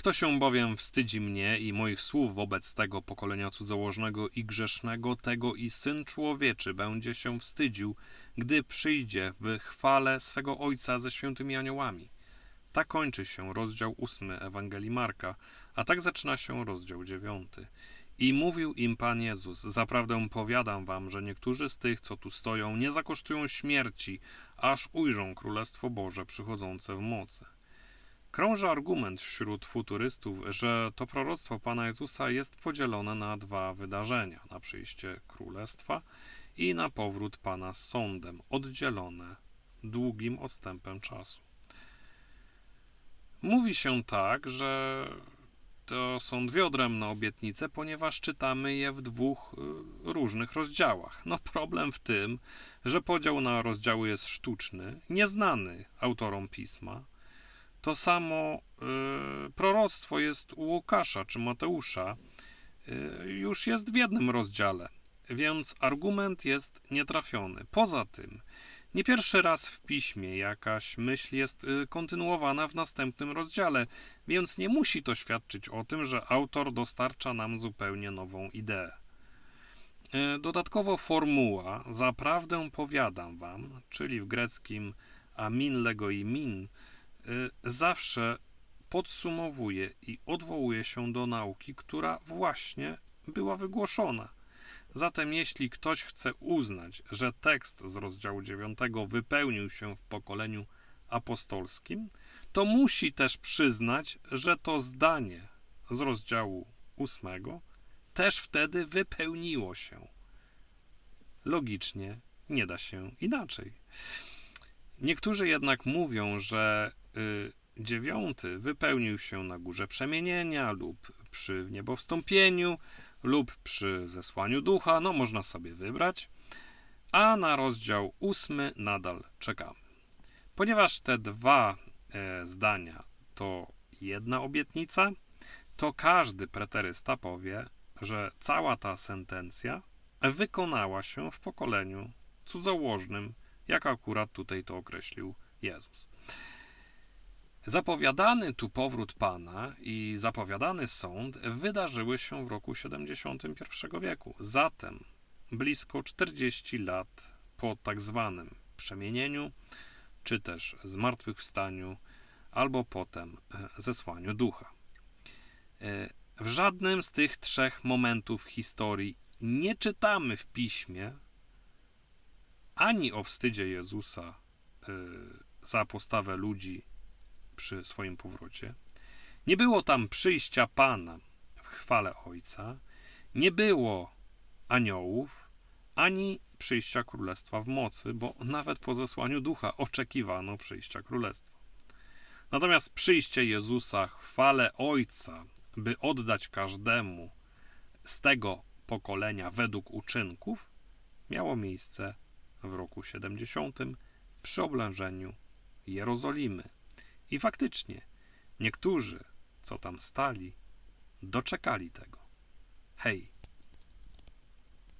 Kto się bowiem wstydzi mnie i moich słów wobec tego pokolenia cudzołożnego i grzesznego, tego i Syn Człowieczy będzie się wstydził, gdy przyjdzie w chwale swego Ojca ze świętymi aniołami. Tak kończy się rozdział ósmy Ewangelii Marka, a tak zaczyna się rozdział dziewiąty. I mówił im Pan Jezus, zaprawdę powiadam wam, że niektórzy z tych, co tu stoją, nie zakosztują śmierci, aż ujrzą Królestwo Boże przychodzące w mocy. Krąży argument wśród futurystów, że to proroctwo Pana Jezusa jest podzielone na dwa wydarzenia: na przyjście Królestwa i na powrót Pana z sądem, oddzielone długim odstępem czasu. Mówi się tak, że to są dwie odrębne obietnice, ponieważ czytamy je w dwóch y, różnych rozdziałach. No problem w tym, że podział na rozdziały jest sztuczny, nieznany autorom pisma. To samo y, proroctwo jest u Łukasza czy Mateusza, y, już jest w jednym rozdziale, więc argument jest nietrafiony. Poza tym, nie pierwszy raz w piśmie jakaś myśl jest y, kontynuowana w następnym rozdziale, więc nie musi to świadczyć o tym, że autor dostarcza nam zupełnie nową ideę. Y, Dodatkowo formuła zaprawdę powiadam wam, czyli w greckim amin lego i min, zawsze podsumowuje i odwołuje się do nauki, która właśnie była wygłoszona. Zatem jeśli ktoś chce uznać, że tekst z rozdziału 9 wypełnił się w pokoleniu apostolskim, to musi też przyznać, że to zdanie z rozdziału 8 też wtedy wypełniło się. Logicznie nie da się inaczej. Niektórzy jednak mówią, że y, dziewiąty wypełnił się na górze przemienienia lub przy niebowstąpieniu, lub przy zesłaniu ducha, no można sobie wybrać, a na rozdział ósmy nadal czekamy. Ponieważ te dwa e, zdania to jedna obietnica, to każdy preterysta powie, że cała ta sentencja wykonała się w pokoleniu cudzołożnym, jak akurat tutaj to określił Jezus. Zapowiadany tu powrót Pana i zapowiadany sąd wydarzyły się w roku 71 wieku. Zatem blisko 40 lat po tak zwanym przemienieniu, czy też zmartwychwstaniu, albo potem e, zesłaniu ducha. E, W żadnym z tych trzech momentów historii nie czytamy w piśmie ani o wstydzie Jezusa e, za postawę ludzi przy swoim powrocie. Nie było tam przyjścia Pana w chwale Ojca, nie było aniołów, ani przyjścia Królestwa w mocy, bo nawet po zesłaniu ducha oczekiwano przyjścia Królestwa. Natomiast przyjście Jezusa w chwale Ojca, by oddać każdemu z tego pokolenia według uczynków, miało miejsce w roku 70 przy oblężeniu Jerozolimy. I faktycznie, niektórzy, co tam stali, doczekali tego. Hej,